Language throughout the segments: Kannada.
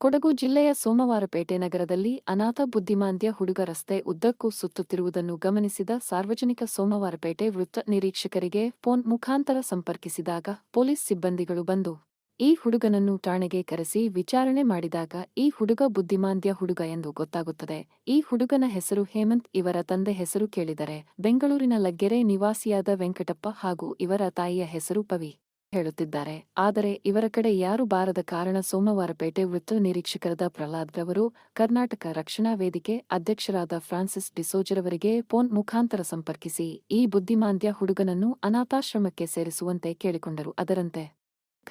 ಕೊಡಗು ಜಿಲ್ಲೆಯ ಸೋಮವಾರಪೇಟೆ ನಗರದಲ್ಲಿ ಅನಾಥ ಬುದ್ಧಿಮಾಂದ್ಯ ಹುಡುಗ ರಸ್ತೆ ಉದ್ದಕ್ಕೂ ಸುತ್ತುತ್ತಿರುವುದನ್ನು ಗಮನಿಸಿದ ಸಾರ್ವಜನಿಕ ಸೋಮವಾರಪೇಟೆ ವೃತ್ತ ನಿರೀಕ್ಷಕರಿಗೆ ಫೋನ್ ಮುಖಾಂತರ ಸಂಪರ್ಕಿಸಿದಾಗ ಪೊಲೀಸ್ ಸಿಬ್ಬಂದಿಗಳು ಬಂದು ಈ ಹುಡುಗನನ್ನು ಠಾಣೆಗೆ ಕರೆಸಿ ವಿಚಾರಣೆ ಮಾಡಿದಾಗ ಈ ಹುಡುಗ ಬುದ್ಧಿಮಾಂದ್ಯ ಹುಡುಗ ಎಂದು ಗೊತ್ತಾಗುತ್ತದೆ. ಈ ಹುಡುಗನ ಹೆಸರು ಹೇಮಂತ್, ಇವರ ತಂದೆ ಹೆಸರು ಕೇಳಿದರೆ ಬೆಂಗಳೂರಿನ ಲಗ್ಗೆರೆ ನಿವಾಸಿಯಾದ ವೆಂಕಟಪ್ಪ ಹಾಗೂ ಇವರ ತಾಯಿಯ ಹೆಸರು ಪವಿ. ಹೇಳುತ್ತಿದ್ದಾರೆ. ಆದರೆ ಇವರ ಕಡೆ ಯಾರು ಬಾರದ ಕಾರಣ ಸೋಮವಾರಪೇಟೆ ವೃತ್ತ ನಿರೀಕ್ಷಕರಾದ ಪ್ರಹ್ಲಾದ್ ರವರು, ಕರ್ನಾಟಕ ರಕ್ಷಣಾ ವೇದಿಕೆ ಅಧ್ಯಕ್ಷರಾದ ಫ್ರಾನ್ಸಿಸ್ ಡಿಸೋಜರವರಿಗೆ ಫೋನ್ ಮುಖಾಂತರ ಸಂಪರ್ಕಿಸಿ, ಈ ಬುದ್ಧಿಮಾಂದ್ಯ ಹುಡುಗನನ್ನು ಅನಾಥಾಶ್ರಮಕ್ಕೆ ಸೇರಿಸುವಂತೆ ಕೇಳಿಕೊಂಡರು. ಅದರಂತೆ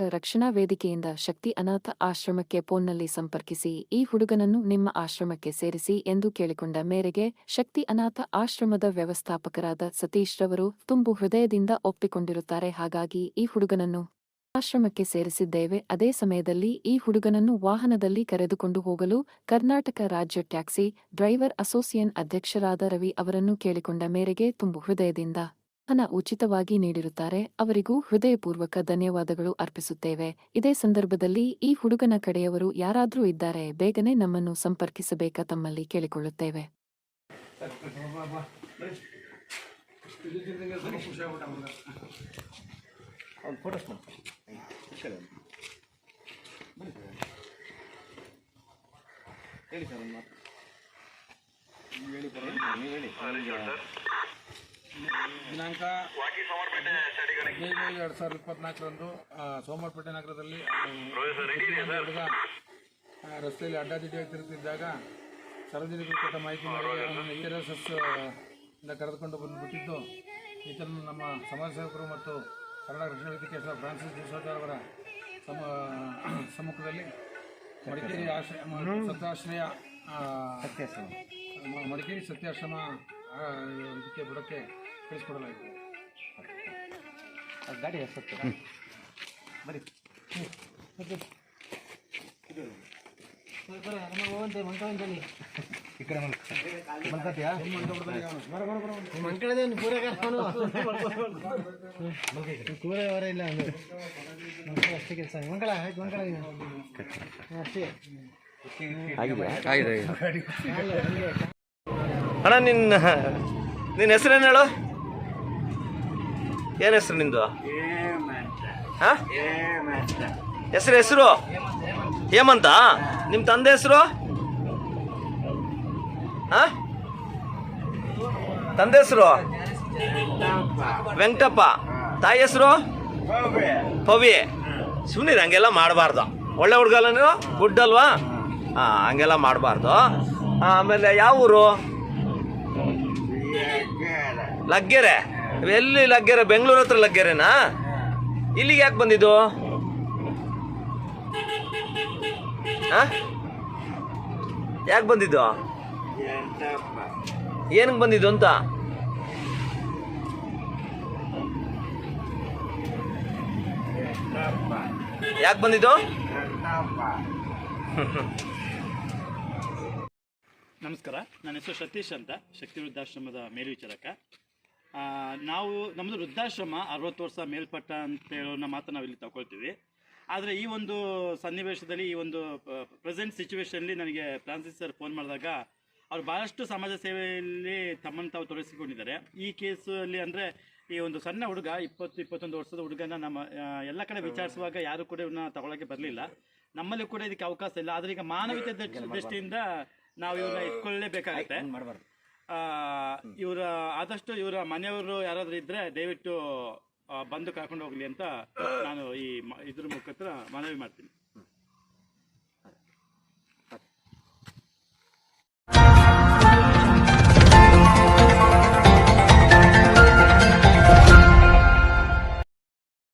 ರಕ್ಷಣಾ ವೇದಿಕೆಯಿಂದ ಶಕ್ತಿ ಅನಾಥ ಆಶ್ರಮಕ್ಕೆ ಫೋನ್ನಲ್ಲಿ ಸಂಪರ್ಕಿಸಿ, ಈ ಹುಡುಗನನ್ನು ನಿಮ್ಮ ಆಶ್ರಮಕ್ಕೆ ಸೇರಿಸಿ ಎಂದು ಕೇಳಿಕೊಂಡ ಮೇರೆಗೆ ಶಕ್ತಿ ಅನಾಥ ಆಶ್ರಮದ ವ್ಯವಸ್ಥಾಪಕರಾದ ಸತೀಶ್ ರವರು ತುಂಬು ಹೃದಯದಿಂದ ಒಪ್ಪಿಕೊಂಡಿರುತ್ತಾರೆ. ಹಾಗಾಗಿ ಈ ಹುಡುಗನನ್ನು ಆಶ್ರಮಕ್ಕೆ ಸೇರಿಸಿದ್ದೇವೆ. ಅದೇ ಸಮಯದಲ್ಲಿ ಈ ಹುಡುಗನನ್ನು ವಾಹನದಲ್ಲಿ ಕರೆದುಕೊಂಡು ಹೋಗಲು ಕರ್ನಾಟಕ ರಾಜ್ಯ ಟ್ಯಾಕ್ಸಿ ಡ್ರೈವರ್ ಅಸೋಸಿಯೇಷನ್ ಅಧ್ಯಕ್ಷರಾದ ರವಿ ಅವರನ್ನು ಕೇಳಿಕೊಂಡ ಮೇರೆಗೆ ತುಂಬು ಹೃದಯದಿಂದ ಹಣ ಉಚಿತವಾಗಿ ನೀಡಿರುತ್ತಾರೆ. ಅವರಿಗೂ ಹೃದಯಪೂರ್ವಕ ಧನ್ಯವಾದಗಳು ಅರ್ಪಿಸುತ್ತೇವೆ. ಇದೇ ಸಂದರ್ಭದಲ್ಲಿ ಈ ಹುಡುಗನ ಕಡೆಯವರು ಯಾರಾದರೂ ಇದ್ದಾರೆ, ಬೇಗನೆ ನಮ್ಮನ್ನು ಸಂಪರ್ಕಿಸಬೇಕಾ ತಮ್ಮಲ್ಲಿ ಕೇಳಿಕೊಳ್ಳುತ್ತೇವೆ. ಹೇಳಿ ಸರ್ ಹೇಳಿ ದಿನಾಂಕ ಹದಿನೈದು ಎರಡು ಸಾವಿರದ ಇಪ್ಪತ್ನಾಲ್ಕರಂದು ಸೋಮವಾರಪೇಟೆ ನಗರದಲ್ಲಿ ಹುಡುಗ ರಸ್ತೆಯಲ್ಲಿ ಅಡ್ಡಾದಿಡ್ಡಿಯಾಗಿ ತಿರುಗುತ್ತಿದ್ದಾಗ ಸಾರ್ವಜನಿಕರು ಕೊಟ್ಟ ಮಾಹಿತಿ ಅವನನ್ನು ಇ ಎಸ್ ಎಸ್ ಇಂದ ಕರೆದುಕೊಂಡು ಬಂದುಬಿಟ್ಟಿದ್ದು. ಈತನನ್ನು ನಮ್ಮ ಸಮಾಜ ಸೇವಕರು ಮತ್ತು ಕನ್ನಡ ರಕ್ಷಣಾ ವೇದಿಕೆ ಹೆಸರು ಫ್ರಾನ್ಸಿಸ್ ಡಿಸೋಜರ್ ಅವರ ಸಮ ಸಮ್ಮುಖದಲ್ಲಿ ಮಡಿಕೇರಿ ಆಶ್ರಯ ಸತ್ಯಾಶ್ರಯ ಮಡಿಕೇರಿ ಸತ್ಯಾಶ್ರಮ ಇದಕ್ಕೆ ಬುಡಕ್ಕೆ ಕಳಿಸ್ಕೊಡಲಾಗಿದೆ ಗಾಡಿ ಎಷ್ಟೊತ್ತು ಬರೀ ಈ ಕಡೆ ಪೂರ ಇಲ್ಲ ಅಂದ್ರೆ ಅಷ್ಟೇ ಕೆಲಸ ಮಂಗಳ ಆಯ್ತು ಮಂಗಳ ಅಷ್ಟೇ ಅಣ್ಣ ನಿನ್ನ ನಿನ್ನ ಹೆಸರೇನು ಹೇಳು ಏನು ಹೆಸರು ನಿಂದು? ಹಾ? ಹೆಸರು ಹೆಸರು? ಹೇಮಂತ? ನಿಮ್ಮ ತಂದೆ ಹೆಸರು? ಹಾ? ತಂದೆ ಹೆಸರು? ವೆಂಕಟಪ್ಪ. ತಾಯಿ ಹೆಸರು? ಪವಿ ಸುಮ್ಮನೆ ಹಂಗೆಲ್ಲ ಮಾಡಬಾರ್ದು. ಒಳ್ಳೆ ಹುಡುಗಲ್ಲ ನೀವು ಗುಡ್ ಅಲ್ವಾ ಹಾಂ ಹಂಗೆಲ್ಲ ಮಾಡಬಾರ್ದು. ಆಮೇಲೆ ಯಾವ ಊರು ಲಗ್ಗೆರೆ. ಎಲ್ಲಿ ಲಗ್ಗೆರೆ? ಬೆಂಗಳೂರು ಹತ್ರ ಲಗ್ಗೆರೆನಾ? ಇಲ್ಲಿಗೆ ಯಾಕೆ ಬಂದಿದ್ದು? ಯಾಕೆ ಬಂದಿದ್ದು? ಏನಕ್ಕೆ ಬಂದಿದ್ದು ಅಂತ? ಯಾಕೆ ಬಂದಿದ್ದು? ನಮಸ್ಕಾರ, ನನ್ನ ಹೆಸರು ಸತೀಶ್ ಅಂತ ಶಕ್ತಿ ವೃದ್ಧಾಶ್ರಮದ ಮೇಲ್ವಿಚಾರಕ. ನಾವು ನಮ್ಮದು ವೃದ್ಧಾಶ್ರಮ ಅರವತ್ತು ವರ್ಷ ಮೇಲ್ಪಟ್ಟ ಅಂತ ಹೇಳೋನ ಮಾತ್ರ ನಾವು ಇಲ್ಲಿ ತಗೊಳ್ತೀವಿ. ಆದರೆ ಈ ಒಂದು ಸನ್ನಿವೇಶದಲ್ಲಿ, ಈ ಒಂದು ಪ್ರೆಸೆಂಟ್ ಸಿಚುವೇಶನ್ಲಿ ನನಗೆ ಫ್ರಾನ್ಸಿಸ್ ಸರ್ ಫೋನ್ ಮಾಡಿದಾಗ ಅವ್ರು ಭಾಳಷ್ಟು ಸಮಾಜ ಸೇವೆಯಲ್ಲಿ ತಮ್ಮನ್ನು ತಾವು ತೊಡಗಿಸಿಕೊಂಡಿದ್ದಾರೆ. ಈ ಕೇಸಲ್ಲಿ ಅಂದರೆ ಈ ಒಂದು ಸಣ್ಣ ಹುಡುಗ, ಇಪ್ಪತ್ತು, ಇಪ್ಪತ್ತೊಂದು ವರ್ಷದ ಹುಡುಗನ ನಮ್ಮ ಎಲ್ಲ ಕಡೆ ವಿಚಾರಿಸುವಾಗ ಯಾರು ಕೂಡ ಇವನ್ನ ತಗೊಳಕ್ಕೆ ಬರಲಿಲ್ಲ. ನಮ್ಮಲ್ಲಿ ಕೂಡ ಇದಕ್ಕೆ ಅವಕಾಶ ಇಲ್ಲ. ಆದರೆ ಈಗ ಮಾನವೀಯತೆ ದೃಷ್ಟಿ- ದೃಷ್ಟಿಯಿಂದ ನಾವು ಇವನ್ನ ಇಟ್ಕೊಳ್ಳಲೇಬೇಕಾಗುತ್ತೆ ಮಾಡಬಾರ್ದು. ಇವರ ಆದಷ್ಟು ಇವರ ಮನೆಯವರು ಯಾರಾದ್ರೂ ಇದ್ರೆ ದಯವಿಟ್ಟು ಬಂದು ಕರ್ಕೊಂಡು ಹೋಗ್ಲಿ ಅಂತ ನಾನು ಈ ಮ- ಇದ್ರ ಮುಖಾಂತರ ಮನವಿ ಮಾಡ್ತೀನಿ.